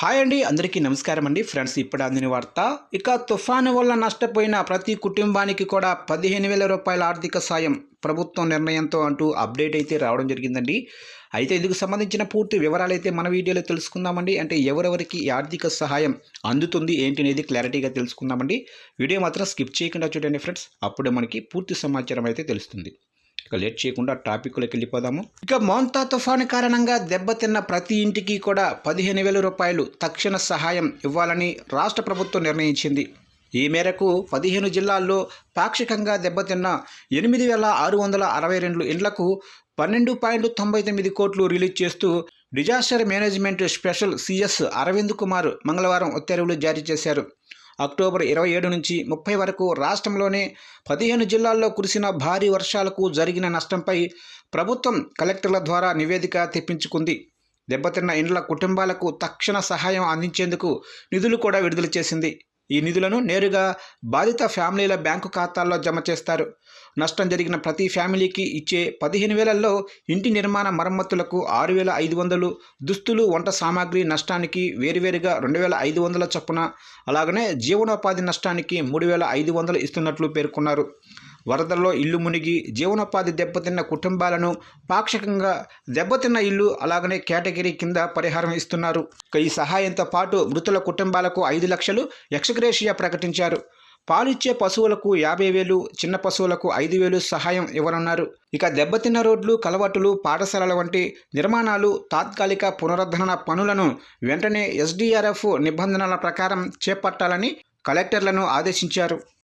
Hi అండి అందరికీ నమస్కారం అండి. ఫ్రెండ్స్ ఇప్పుడు అందిన వార్త ఇక తుఫాను వల్ల నష్టపోయిన ప్రతి కుటుంబానికి కూడా పదిహేను వేల రూపాయల ఆర్థిక సాయం ప్రభుత్వం నిర్ణయంతో అంటూ అప్డేట్ అయితే రావడం జరిగిందండి. అయితే ఇందుకు సంబంధించిన పూర్తి వివరాలు అయితే మన వీడియోలో తెలుసుకుందామండి. అంటే ఎవరెవరికి ఈ ఆర్థిక సహాయం అందుతుంది ఏంటి అనేది క్లారిటీగా తెలుసుకుందామండి. వీడియో మాత్రం స్కిప్ చేయకుండా చూడండి ఫ్రెండ్స్. అప్పుడే మనకి పూర్తి సమాచారం అయితే తెలుస్తుంది. ఇక లేట్ చేయకుండా టాపిక్లోకి వెళ్ళిపోదాము. ఇక మోంతా తుఫాను కారణంగా దెబ్బతిన్న ప్రతి ఇంటికి కూడా పదిహేను వేల రూపాయలు తక్షణ సహాయం ఇవ్వాలని రాష్ట్ర ప్రభుత్వం నిర్ణయించింది. ఈ మేరకు పదిహేను జిల్లాల్లో పాక్షికంగా దెబ్బతిన్న ఎనిమిది వేల ఆరు వందల అరవై రెండు ఇండ్లకు పన్నెండు పాయింట్ తొంభై తొమ్మిది కోట్లు రిలీజ్ చేస్తూ disaster management special CS Arvind Kumar మంగళవారం ఉత్తర్వులు జారీ చేశారు. అక్టోబర్ ఇరవై ఏడు నుంచి ముప్పై వరకు రాష్ట్రంలోనే పదిహేను జిల్లాల్లో కురిసిన భారీ వర్షాలకు జరిగిన నష్టంపై ప్రభుత్వం కలెక్టర్ల ద్వారా నివేదిక తెప్పించుకుంది. దెబ్బతిన్న ఇండ్ల కుటుంబాలకు తక్షణ సహాయం అందించేందుకు నిధులు కూడా విడుదల చేసింది. ఈ నిధులను నేరుగా బాధిత ఫ్యామిలీల బ్యాంకు ఖాతాల్లో జమ చేస్తారు. నష్టం జరిగిన ప్రతి ఫ్యామిలీకి ఇచ్చే పదిహేను వేలల్లో ఇంటి నిర్మాణ మరమ్మతులకు ఆరు వేల ఐదు వందలు దుస్తులు వంట సామాగ్రి నష్టానికి వేరువేరుగా రెండు వేల ఐదు వందల చొప్పున అలాగనే జీవనోపాధి నష్టానికి మూడు వేల ఐదు వందలు ఇస్తున్నట్లు పేర్కొన్నారు. వరదల్లో ఇల్లు మునిగి జీవనోపాధి దెబ్బతిన్న కుటుంబాలను పాక్షికంగా దెబ్బతిన్న ఇల్లు అలాగనే కేటగిరీ కింద పరిహారం ఇస్తున్నారు. ఈ సహాయంతో పాటు మృతుల కుటుంబాలకు ఐదు లక్షలు ఎక్స్గ్రేషియా ప్రకటించారు. పాలిచ్చే పశువులకు యాభై వేలు చిన్న పశువులకు ఐదు వేలు సహాయం ఇవ్వనున్నారు. ఇక దెబ్బతిన్న రోడ్లు కలవట్టులు పాఠశాలల వంటి నిర్మాణాలు తాత్కాలిక పునరుద్ధరణ పనులను వెంటనే ఎస్డీఆర్ఎఫ్ నిబంధనల ప్రకారం చేపట్టాలని కలెక్టర్లను ఆదేశించారు.